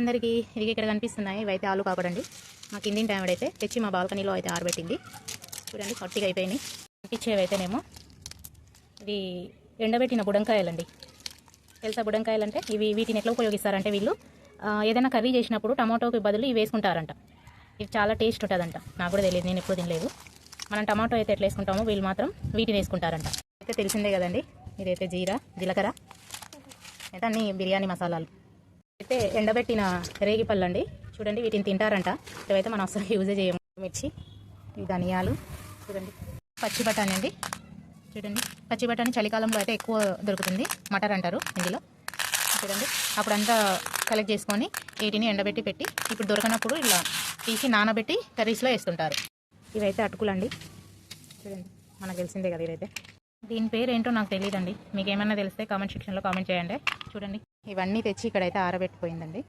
అందరికీ. ఇవి ఇక్కడ కనిపిస్తున్నాయి. ఇవైతే ఆలు కాకడండి. మా కింది టైం అయితే తెచ్చి మా బాల్కనీలో అయితే ఆరబెట్టింది. చూడండి పట్టిగా అయిపోయినాయి. కనిపించేవైతేనేమో ఇవి ఎండబెట్టిన బుడంకాయలండి. తెలుసా బుడంకాయలు అంటే ఇవి వీటిని ఎట్లా ఉపయోగిస్తారంటే వీళ్ళు ఏదైనా కర్రీ చేసినప్పుడు టమాటోకి బదులు ఇవి వేసుకుంటారంట. ఇది చాలా టేస్ట్ ఉంటుందంట. నాకు కూడా తెలియదు నేను ఎప్పుడు తినలేదు. మనం టమాటో అయితే ఎట్లా వేసుకుంటామో వీళ్ళు మాత్రం వీటిని వేసుకుంటారంట. అయితే తెలిసిందే కదండి. ఇదైతే జీరా జీలకర్ర అయితే అన్ని బిర్యానీ మసాలాలు. అయితే ఎండబెట్టిన రేగిపళ్ళు అండి చూడండి వీటిని తింటారంట. ఇవైతే మనం అసలు యూజే చేయము. మిర్చి ఈ ధనియాలు చూడండి. పచ్చి బఠానీ అండి. చూడండి. పచ్చి బఠానీ చలికాలంలో అయితే ఎక్కువ దొరుకుతుంది. మటర్ అంటారు ఇందులో. చూడండి. అప్పుడంతా కలెక్ట్ చేసుకొని వీటిని ఎండబెట్టి పెట్టి ఇప్పుడు దొరకనప్పుడు ఇలా తీసి నానబెట్టి కర్రీస్లో వేస్తుంటారు. ఇవైతే అటుకులండి. చూడండి. మనకు తెలిసిందే కదా ఇదైతే. దీని పేరు ఏంటో నాకు తెలియదండి మీకు ఏమైనా తెలిస్తే కామెంట్ సెక్షన్లో కామెంట్ చేయండి. చూడండి. ఇవన్నీ తెచ్చి ఇక్కడైతే ఆరబెట్టిపోయిందండి.